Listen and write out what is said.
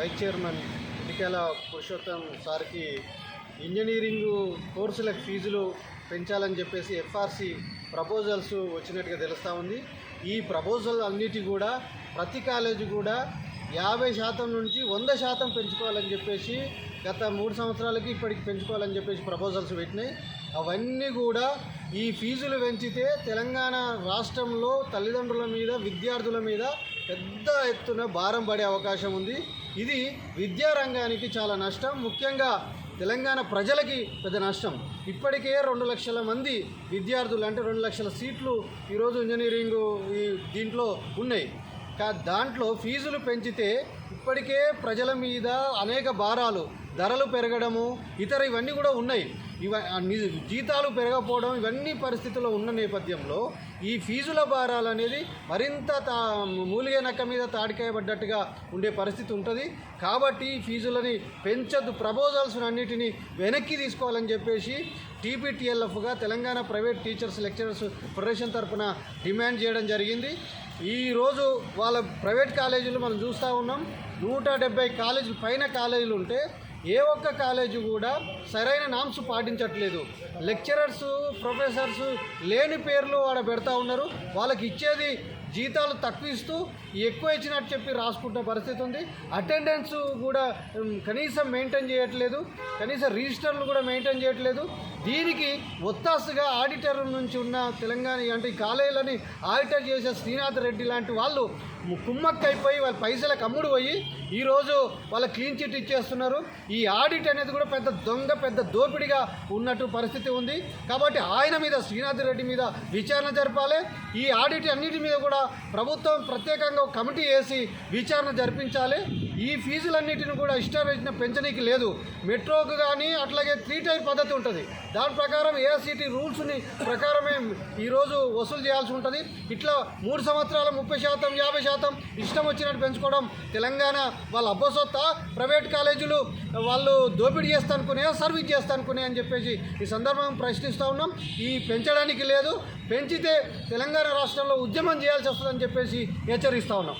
Vice chairman ఇటికేల Purushottam సార్కి engineering కోర్సులకు ఫీజులు పెంచాలని చెప్పేసి ఎఫ్ఆర్సి ప్రపోజల్స్ వచ్చినట్టుగా తెలుస్తూ ఉంది. ఈ ప్రపోజల్ అన్నిటి కూడా ప్రతి కాలేజీ కూడా యాభై శాతం నుంచి వంద శాతం పెంచుకోవాలని చెప్పేసి గత మూడు సంవత్సరాలకి ఇప్పటికి పెంచుకోవాలని చెప్పేసి ప్రపోజల్స్ పెట్టినాయి. అవన్నీ కూడా ఈ ఫీజులు పెంచితే తెలంగాణ రాష్ట్రంలో తల్లిదండ్రుల మీద విద్యార్థుల మీద పెద్ద ఎత్తున భారం పడే అవకాశం ఉంది. ఇది విద్యారంగానికి చాలా నష్టం. ముఖ్యంగా తెలంగాణ ప్రజలకి పెద్ద నష్టం. ఇప్పటికే రెండు లక్షల మంది విద్యార్థులు అంటే రెండు లక్షల సీట్లు ఈరోజు ఇంజనీరింగ్ ఈ దీంట్లో ఉన్నాయి. దాంట్లో ఫీజులు పెంచితే ఇప్పటికే ప్రజల మీద అనేక భారాలు ధరలు పెరగడము ఇతర ఇవన్నీ కూడా ఉన్నాయి. ఇవ జీతాలు పెరగకపోవడం ఇవన్నీ పరిస్థితుల్లో ఉన్న నేపథ్యంలో ఈ ఫీజుల భారాలు అనేది మరింత తా మూలిగే నక్క మీద తాడికాయబడ్డట్టుగా ఉండే పరిస్థితి ఉంటుంది. కాబట్టి ఈ ఫీజులని పెంచద్దు ప్రపోజల్స్ అన్నిటినీ వెనక్కి తీసుకోవాలని చెప్పేసి టీపీటీఎల్ఎఫ్గా Telangana private teachers lecturers federation తరఫున డిమాండ్ చేయడం జరిగింది. ఈరోజు వాళ్ళ ప్రైవేట్ కాలేజీలు మనం చూస్తూ ఉన్నాం. నూట డెబ్బై కాలేజీలు పైన కాలేజీలు ఉంటే ఏ ఒక్క కాలేజీ కూడా సరైన నామ్స్ పాటించట్లేదు. లెక్చరర్స్ ప్రొఫెసర్స్ లేని పేర్లు వాడ పెడతా ఉన్నారు. వాళ్ళకి ఇచ్చేది జీతాలు తక్కువ ఇస్తూ ఎక్కువ ఇచ్చినట్టు చెప్పి రాసుకుంటున్న పరిస్థితి ఉంది. అటెండెన్స్ కూడా కనీసం మెయింటైన్ చేయట్లేదు. కనీసం రిజిస్టర్లు కూడా మెయింటైన్ చేయట్లేదు. దీనికి ఒత్తాసుగా ఆడిటర్ నుంచి ఉన్న తెలంగాణ అంటే ఈ కాలేజీలని ఆడిటర్ చేసే శ్రీనాథ్ రెడ్డి లాంటి వాళ్ళు కుమ్మక్క అయిపోయి వాళ్ళ పైసలకు అమ్ముడు పోయి ఈరోజు వాళ్ళ క్లీన్ చిట్ ఇచ్చేస్తున్నారు. ఈ ఆడిట్ అనేది కూడా పెద్ద దొంగ పెద్ద దోపిడిగా ఉన్నట్టు పరిస్థితి ఉంది. కాబట్టి ఆయన మీద శ్రీనాథ్ రెడ్డి మీద విచారణ జరపాలి. ఈ ఆడిట్ అన్నిటి మీద కూడా ప్రభుత్వం ప్రత్యేకంగా ఒక కమిటీ వేసి విచారణ జరిపించాలి. ఈ ఫీజులన్నిటిని కూడా ఇష్టారేసిన పెంచనీకి లేదు. మెట్రోకు కానీ అట్లాగే త్రీ టైర్ పద్ధతి ఉంటుంది. దాని ప్రకారం ఏఐసిటీ రూల్స్ని ప్రకారమే ఈరోజు వసూలు చేయాల్సి ఉంటుంది. ఇట్లా మూడు సంవత్సరాల ముప్పై శాతం యాభై శాతం ఇష్టం వచ్చినట్టు పెంచుకోవడం తెలంగాణ వాళ్ళ అబ్బసొత్త. ప్రైవేట్ కాలేజీలు వాళ్ళు దోపిడీ చేస్తానుకునే సర్వీస్ చేస్తానుకునే అని చెప్పేసి ఈ సందర్భంగా ప్రశ్నిస్తూ ఉన్నాం. ఈ పెంచడానికి లేదు. పెంచితే తెలంగాణ రాష్ట్రంలో ఉద్యమం చేయాల్సి వస్తుందని చెప్పేసి హెచ్చరిస్తూ ఉన్నాం.